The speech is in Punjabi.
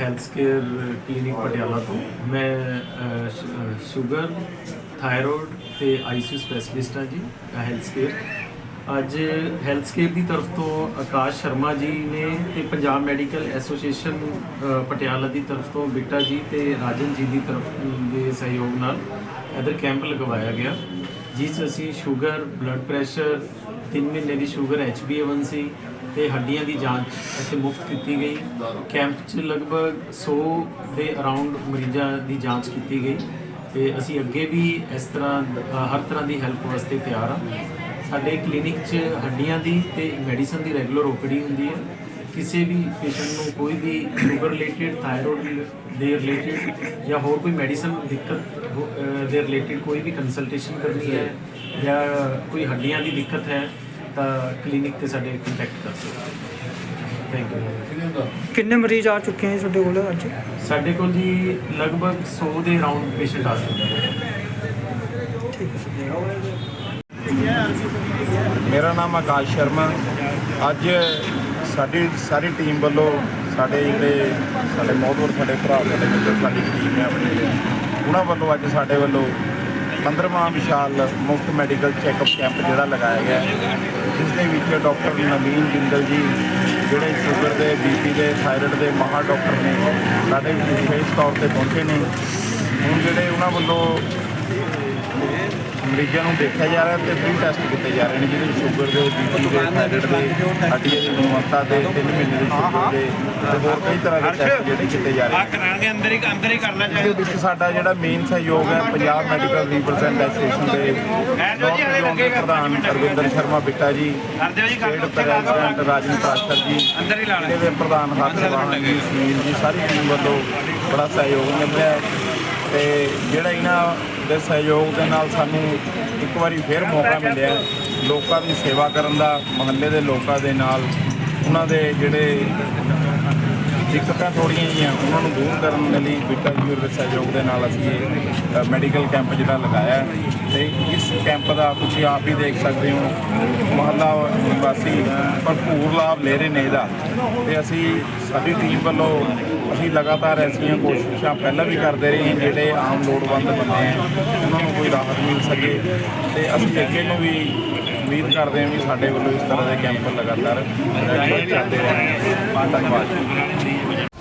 ਹੈਲਥ ਕੇਅਰ ਕਲੀਨਿਕ ਪਟਿਆਲਾ ਤੋਂ। ਮੈਂ ਅਹ, ਸ਼- ਅਹ, ਸ਼ੂਗਰ ਥਾਇਰੋਇਡ ਤੇ ਆਈਸੀਯੂ ਸਪੈਸ਼ਲਿਸਟ ਹਾਂ ਜੀ ਹੈਲਥ ਕੇਅਰ ਅੱਜ ਹੈਲਥ ਕੇਅਰ ਦੀ ਤਰਫ ਤੋਂ ਆਕਾਸ਼ ਸ਼ਰਮਾ ਜੀ ਨੇ ਤੇ ਪੰਜਾਬ ਮੈਡੀਕਲ ਐਸੋਸੀਏਸ਼ਨ ਪਟਿਆਲਾ ਦੀ ਤਰਫ ਤੋਂ ਬਿੱਟਾ ਜੀ ਤੇ ਰਾਜਨ ਜੀ ਦੀ ਤਰਫ ਦੇ ਸਹਿਯੋਗ ਨਾਲ ਇਧਰ ਕੈਂਪ ਲਗਵਾਇਆ ਗਿਆ। ਜਿਸ 'ਚ ਅਸੀਂ ਸ਼ੂਗਰ ਬਲੱਡ ਪ੍ਰੈਸ਼ਰ 3 ਮਹੀਨੇ ਦੀ ਸ਼ੂਗਰ HbA1c ਤੇ ਹੱਡੀਆਂ ਦੀ ਜਾਂਚ ਇੱਥੇ ਮੁਫਤ ਕੀਤੀ ਗਈ। ਕੈਂਪ 'ਚ ਲਗਭਗ 100 ਦੇ ਅਰਾਊਂਡ ਮਰੀਜ਼ਾਂ ਦੀ ਜਾਂਚ ਕੀਤੀ ਗਈ ਤੇ ਅਸੀਂ ਅੱਗੇ ਵੀ ਇਸ ਤਰ੍ਹਾਂ, ਹਰ ਤਰ੍ਹਾਂ ਦੀ ਹੈਲਪ ਵਾਸਤੇ ਤਿਆਰ ਹਾਂ। ਸਾਡੇ ਕਲੀਨਿਕ 'ਚ ਹੱਡੀਆਂ ਦੀ ਤੇ ਮੈਡੀਸਨ ਦੀ ਰੈਗੂਲਰ ਓਪੀਡੀ ਹੁੰਦੀ ਹੈ। ਕਿਸੇ ਵੀ ਪੇਸ਼ੈਂਟ ਨੂੰ ਕੋਈ ਵੀ ਸ਼ੂਗਰ ਰਿਲੇਟਡ, ਥਾਇਰੋਇਡ ਦੇ ਰਿਲੇਟਡ ਜਾਂ ਹੋਰ ਕੋਈ ਮੈਡੀਸਨ ਦਿੱਕਤ ਹੋ- ਦੇ ਰਿਲੇਟਡ ਕੋਈ ਵੀ ਕੰਸਲਟੇਸ਼ਨ ਕਰਨੀ ਹੈ ਜਾਂ ਕੋਈ ਹੱਡੀਆਂ ਦੀ ਦਿੱਕਤ ਹੈ ਤਾਂ ਕਲੀਨਿਕ ਤੇ ਸਾਡੇ ਕੰਟੈਕਟ ਕਰ ਸਕਦੇ ਥੈਂਕ ਯੂ ਕਿੰਨੇ ਮਰੀਜ਼ ਆ ਚੁੱਕੇ ਹੈ ਤੁਹਾਡੇ ਕੋਲ ਅੱਜ? ਸਾਡੇ ਕੋਲ ਜੀ ਲਗਭਗ 100 ਦੇ ਅਰਾਊਂਡ ਪੇਸ਼ੈਂਟ ਆ ਚੁੱਕੇ ਨੇ। ਮੇਰਾ ਨਾਮ ਆਕਾਸ਼ ਸ਼ਰਮਾ। ਅੱਜ ਸਾਡੀ ਸਾਰੀ ਟੀਮ ਵੱਲੋਂ ਸਾਡੇ ਜਿਹੜੇ ਸਾਡੇ ਮੌਦਵਰ ਸਾਡੇ ਭਰਾ ਸਾਡੇ ਮਿੱਤਰ ਸਾਡੀ ਟੀਮ ਹੈ ਆਪਣੀ ਉਹਨਾਂ ਵੱਲੋਂ ਅੱਜ ਸਾਡੇ ਵੱਲੋਂ 15ਵਾਂ ਵਿਸ਼ਾਲ ਮੁਫਤ ਮੈਡੀਕਲ ਚੈੱਕਅਪ ਕੈਂਪ ਜਿਹੜਾ ਲਗਾਇਆ ਗਿਆ ਜਿਸ ਦੇ ਵਿੱਚ ਡਾਕਟਰ ਨਵੀਨ ਜਿੰਦਲ ਜੀ, ਜਿਹੜੇ ਸ਼ੂਗਰ ਦੇ ਬੀਪੀ ਦੇ, ਥਾਇਰਾਇਡ ਦੇ ਮਹਾ ਡਾਕਟਰ ਨੇ, ਸਾਡੇ ਵਿਸ਼ੇਸ਼ ਤੌਰ ਤੇ ਪਹੁੰਚੇ ਨੇ। ਹੁਣ ਜਿਹੜੇ ਉਹਨਾਂ ਵੱਲੋਂ ਮਰੀਜ਼ਾਂ ਨੂੰ ਦੇਖਿਆ ਜਾ ਰਿਹਾ ਤੇ ਫ੍ਰੀ ਟੈਸਟ ਕੀਤੇ ਜਾ ਰਹੇ ਨੇ ਜਿਹਦੇ ਵਿੱਚ ਸ਼ੂਗਰ ਦੇ ਬੀਪੀ ਦੇ ਥਾਇਰਾਇਡ ਦੇ ਹੱਡੀਆਂ ਦੀ ਗੁਣਵੱਤਾ ਦੇ 3 ਮਹੀਨੇ ਦੇ ਸ਼ੂਗਰ ਦੇ ਤੇ ਹੋਰ ਕਈ ਤਰ੍ਹਾਂ ਦੇ ਟੈਸਟ ਜਿਹੜੇ ਕੀਤੇ ਜਾ ਰਹੇ ਆ ਕਰਾਂਗੇ ਅੰਦਰ ਹੀ ਅੰਦਰ ਹੀ ਕਰਨਾ ਇਹਦੇ ਵਿੱਚ ਸਾਡਾ ਜਿਹੜਾ ਮੇਨ ਸਹਿਯੋਗ ਹੈ ਪੰਜਾਬ ਮੈਡੀਕਲ ਦੇ ਜੀ, ਹਲੇ ਲੱਗੇਗਾ। ਪ੍ਰਧਾਨ ਅਰਵਿੰਦਰ ਸ਼ਰਮਾ ਬਿੱਟਾ ਜੀ ਕਰ ਦਿਓ ਜੀ ਸਟੇਟ ਦਿਓ ਪ੍ਰੈਜ਼ੀਡੈਂਟ ਰਾਜਨ ਪ੍ਰਾਸ਼ਰ ਜੀ ਅੰਦਰ ਹੀ ਲਾਣਾ ਇਹਦੇ ਪ੍ਰਧਾਨ ਹਰਸ਼ਵਾਨ ਜੀ ਸੁਨੀਲ ਜੀ ਸਾਰੀ ਟੀਮ ਵੱਲੋਂ ਬੜਾ ਸਹਿਯੋਗ ਮਿਲ ਰਿਹਾ ਤੇ ਜਿਹੜਾ ਇਹਨਾਂ ਦੇ ਸਹਿਯੋਗ ਦੇ ਨਾਲ ਸਾਨੂੰ ਇੱਕ ਵਾਰੀ ਫਿਰ ਮੌਕਾ ਮਿਲਿਆ ਲੋਕਾਂ ਦੀ ਸੇਵਾ ਕਰਨ ਦਾ, ਮਹੱਲੇ ਦੇ ਲੋਕਾਂ ਦੇ ਨਾਲ, ਉਹਨਾਂ ਦੇ ਜਿਹੜੇ ਦਿੱਕਤਾਂ ਥੋੜੀਆਂ ਜਿਹੀਆਂ ਉਹਨਾਂ ਨੂੰ ਦੂਰ ਕਰਨ ਦੇ ਲਈ ਬੀਟਾ ਜੀ ਦੇ ਸਹਿਯੋਗ ਦੇ ਨਾਲ ਅਸੀਂ ਇਹ ਮੈਡੀਕਲ ਕੈਂਪ ਜਿਹੜਾ ਲਗਾਇਆ ਹੈ ਤੇ ਇਸ ਕੈਂਪ ਦਾ ਤੁਸੀਂ ਆਪ ਹੀ ਦੇਖ ਸਕਦੇ ਹੋ, ਮਹੱਲਾ ਨਿਵਾਸੀ ਭਰਪੂਰ ਲਾਭ ਲੈ ਰਹੇ ਨੇ ਇਹਦਾ ਤੇ ਅਸੀਂ, ਸਾਡੀ ਟੀਮ ਵੱਲੋਂ ਅਸੀਂ ਲਗਾਤਾਰ ਐਸੀਆਂ ਕੋਸ਼ਿਸ਼ਾਂ ਪਹਿਲਾਂ ਵੀ ਕਰਦੇ ਰਹੇ ਹਾਂ, ਜਿਹੜੇ ਆਮ ਲੋੜਵੰਦ ਬੰਦੇ ਆ ਉਹਨਾਂ ਨੂੰ ਕੋਈ ਰਾਹਤ ਮਿਲ ਸਕੇ ਤੇ ਅਸੀਂ ਅੱਗੇ ਨੂੰ ਵੀ ਉਮੀਦ ਕਰਦੇ ਹਾਂ ਵੀ ਸਾਡੇ ਵੱਲੋਂ ਇਸ ਤਰ੍ਹਾਂ ਦੇ ਕੈਂਪ ਲਗਾਤਾਰ ਚੱਲਦੇ ਰਹਿਣਗੇ 八感觉